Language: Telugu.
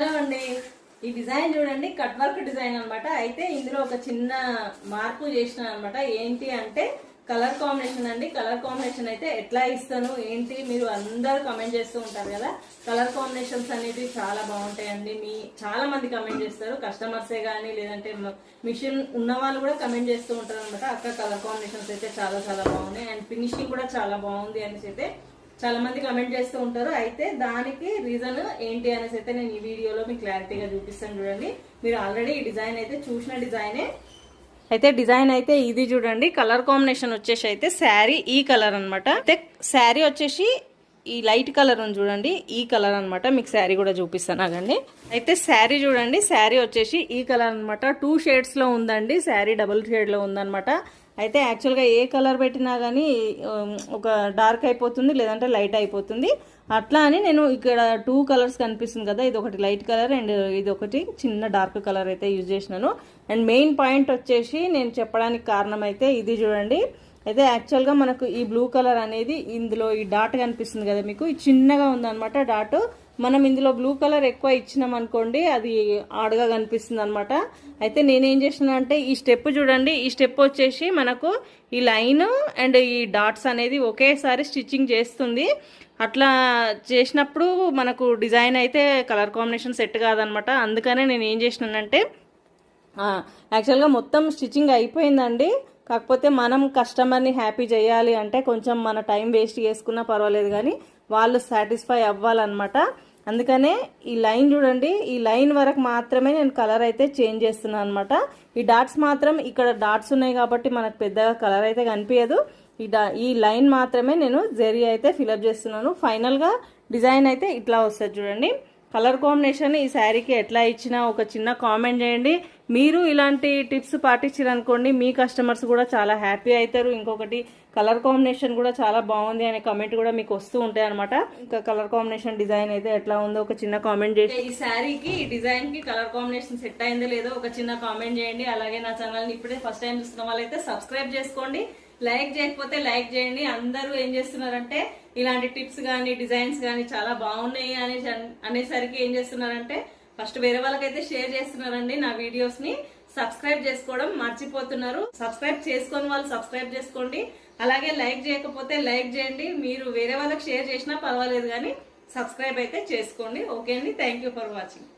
హలో అండి. ఈ డిజైన్ చూడండి కట్ వర్క్ డిజైన్ అనమాట అయితే ఇందులో ఒక చిన్న మార్పు చేసిన అనమాట ఏంటి అంటే కలర్ కాంబినేషన్ అండి. కలర్ కాంబినేషన్ అయితే ఎట్లా ఇస్తాను ఏంటి మీరు అందరూ కమెంట్ చేస్తూ ఉంటారు కదా. కలర్ కాంబినేషన్స్ అనేవి చాలా బాగుంటాయండి. మీ చాలా మంది కమెంట్ చేస్తారు. కస్టమర్సే కానీ లేదంటే మిషన్ ఉన్న వాళ్ళు కూడా కమెంట్ చేస్తూ ఉంటారు అనమాట అక్క కలర్ కాంబినేషన్స్ అయితే చాలా చాలా బాగున్నాయి. అండ్ ఫినిషింగ్ కూడా చాలా బాగుంది అనేసి అయితే చాలా మంది కమెంట్ చేస్తూ ఉంటారు. అయితే దానికి రీజన్ ఏంటి అనేసి అయితే నేను ఈ వీడియోలో మీకు క్లారిటీగా చూపిస్తాను చూడండి. మీరు ఆల్రెడీ ఈ డిజైన్ అయితే చూసిన డిజైనే అయితే డిజైన్ అయితే ఇది చూడండి. కలర్ కాంబినేషన్ వచ్చేసి అయితే శారీ ఈ కలర్ అనమాట అయితే శారీ వచ్చేసి ఈ లైట్ కలర్ ఉంది చూడండి ఈ కలర్ అనమాట మీకు శారీ కూడా చూపిస్తాను ఆగండి. అయితే శారీ చూడండి శారీ వచ్చేసి ఈ కలర్ అన్నమాట. టూ షేడ్స్లో ఉందండి శారీ డబుల్ షేడ్లో ఉందనమాట అయితే యాక్చువల్గా ఏ కలర్ పెట్టినా కానీ ఒక డార్క్ అయిపోతుంది లేదంటే లైట్ అయిపోతుంది. అట్లా అని నేను ఇక్కడ టూ కలర్స్ కనిపిస్తుంది కదా ఇది ఒకటి లైట్ కలర్ అండ్ ఇది ఒకటి చిన్న డార్క్ కలర్ అయితే యూజ్ చేసినాను. అండ్ మెయిన్ పాయింట్ వచ్చేసి నేను చెప్పడానికి కారణం అయితే ఇది చూడండి. అయితే యాక్చువల్గా మనకు ఈ బ్లూ కలర్ అనేది ఇందులో ఈ డాట్ కనిపిస్తుంది కదా మీకు. ఈ చిన్నగా ఉందనమాట డాట్ మనం ఇందులో బ్లూ కలర్ ఎక్కువ ఇచ్చినాం అనుకోండి అది ఆడుగా కనిపిస్తుంది అనమాట అయితే నేనేం చేసిన అంటే ఈ స్టెప్ చూడండి. ఈ స్టెప్ వచ్చేసి మనకు ఈ లైన్ అండ్ ఈ డాట్స్ అనేది ఒకేసారి స్టిచ్చింగ్ చేస్తుంది. అట్లా చేసినప్పుడు మనకు డిజైన్ అయితే కలర్ కాంబినేషన్ సెట్ కాదనమాట అందుకనే నేను ఏం చేసినానంటే యాక్చువల్గా మొత్తం స్టిచ్చింగ్ అయిపోయిందండి. కాకపోతే మనం కస్టమర్ని హ్యాపీ చేయాలి అంటే కొంచెం మన టైం వేస్ట్ చేసుకున్నా పర్వాలేదు కానీ వాళ్ళు సాటిస్ఫై అవ్వాలన్నమాట. అందుకనే ఈ లైన్ చూడండి ఈ లైన్ వరకు మాత్రమే నేను కలర్ అయితే చేంజ్ చేస్తున్నాను అనమాట ఈ డాట్స్ మాత్రం ఇక్కడ డాట్స్ ఉన్నాయి కాబట్టి మనకు పెద్దగా కలర్ అయితే కనిపించదు. ఈ డా ఈ లైన్ మాత్రమే నేను జెరీ అయితే ఫిలప్ చేస్తున్నాను. ఫైనల్గా డిజైన్ అయితే ఇట్లా వస్తుంది చూడండి. కలర్ కాంబినేషన్ ఈ శారీకి ఎట్లా ఇచ్చినా ఒక చిన్న కామెంట్ చేయండి. మీరు ఇలాంటి టిప్స్ పాటించారనుకోండి మీ కస్టమర్స్ కూడా చాలా హ్యాపీ అవుతారు ఇంకొకటి కలర్ కాంబినేషన్ కూడా చాలా బాగుంది అనే కామెంట్ కూడా మీకు వస్తూ ఉంటాయి అనమాట ఇంకా కలర్ కాంబినేషన్ డిజైన్ అయితే ఎట్లా ఉందో ఒక చిన్న కామెంట్ చేయండి. ఈ శారీకి ఈ డిజైన్కి కలర్ కాంబినేషన్ సెట్ అయిందో లేదో ఒక చిన్న కామెంట్ చేయండి. అలాగే నా ఛానల్ని ఇప్పుడే ఫస్ట్ టైం చూస్తున్న వాళ్ళైతే సబ్స్క్రైబ్ చేసుకోండి. లైక్ చేయకపోతే లైక్ చేయండి. అందరూ ఏం చేస్తున్నారంటే ఇలాంటి టిప్స్ కానీ డిజైన్స్ కానీ చాలా బాగున్నాయి అనే అనేసరికి ఏం చేస్తున్నారంటే ఫస్ట్ వేరే వాళ్ళకైతే షేర్ చేస్తున్నారండి నా వీడియోస్ని. సబ్స్క్రైబ్ చేసుకోవడం మర్చిపోతున్నారు. సబ్స్క్రైబ్ చేసుకొని వాళ్ళు సబ్స్క్రైబ్ చేసుకోండి. అలాగే లైక్ చేయకపోతే లైక్ చేయండి. మీరు వేరే వాళ్ళకి షేర్ చేసినా పర్వాలేదు కానీ సబ్స్క్రైబ్ అయితే చేసుకోండి. ఓకే అండి. Thank you for watching.